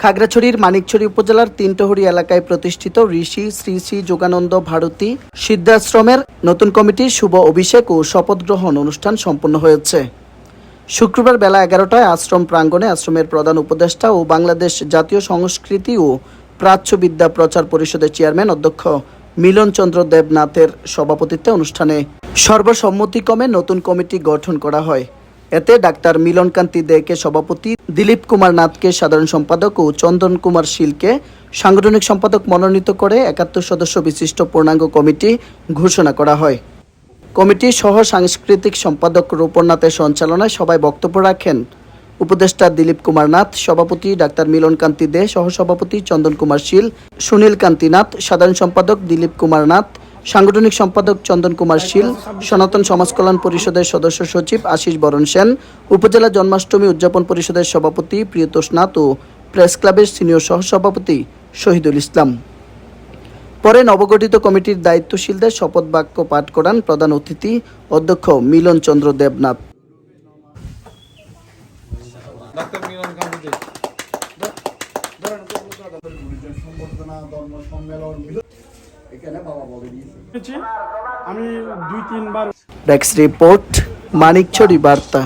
খাগড়াছড়ির মানিকছড়ি উপজেলার তিনটহরি এলাকায় প্রতিষ্ঠিত ঋষি শ্রী শ্রী যোগানন্দ ভারতী সিদ্ধাশ্রমের নতুন কমিটির শুভ অভিষেক ও শপথ গ্রহণ অনুষ্ঠান সম্পন্ন হয়েছে। শুক্রবার বেলা এগারোটায় আশ্রম প্রাঙ্গণে আশ্রমের প্রধান উপদেষ্টা ও বাংলাদেশ জাতীয় সংস্কৃতি ও প্রাচ্যবিদ্যা প্রচার পরিষদের চেয়ারম্যান অধ্যক্ষ মিলন চন্দ্র দেবনাথের সভাপতিত্বে অনুষ্ঠানে সর্বসম্মতিক্রমে নতুন কমিটি গঠন করা হয়। এতে ডাক্তার মিলনকান্তি দেকে সভাপতি দিলীপ কুমার নাথকে সাধারণ সম্পাদক ও চন্দন কুমার শীলকে সাংগঠনিক সম্পাদক মনোনীত করে একাত্তর সদস্য বিশিষ্ট পূর্ণাঙ্গ কমিটি ঘোষণা করা হয়। কমিটির সহ সাংস্কৃতিক সম্পাদক রূপনাথের সঞ্চালনায় সবাই বক্তব্য রাখেন উপদেষ্টা দিলীপ কুমার নাথ, সভাপতি ডাক্তার মিলন কান্তি দে, সহসভাপতি চন্দন কুমার শীল, সুনীল কান্তি নাথ, সাধারণ সম্পাদক দিলীপ কুমার নাথ সাংগঠনিক সম্পাদক চন্দন কুমার শীল সনাতন সমাজ কল্যাণ পরিষদের সদস্য সচিব আশিস বরণ সেন উপজেলা জন্মাষ্টমী উদযাপন পরিষদের সভাপতি প্রিয়তোষ নাথ ও প্রেস ক্লাবের সিনিয়র সহসভাপতি শহীদুল ইসলাম পরে নবগঠিত কমিটির দায়িত্বশীলদের শপথ বাক্য পাঠ করান প্রধান অতিথি অধ্যক্ষ মিলন চন্দ্র দেবনাথ সম্মেলন মিলন এখানে বাবা বলে দিয়েছে। আমি দুই তিনবার রিপোর্ট মানিকছড়ি বার্তা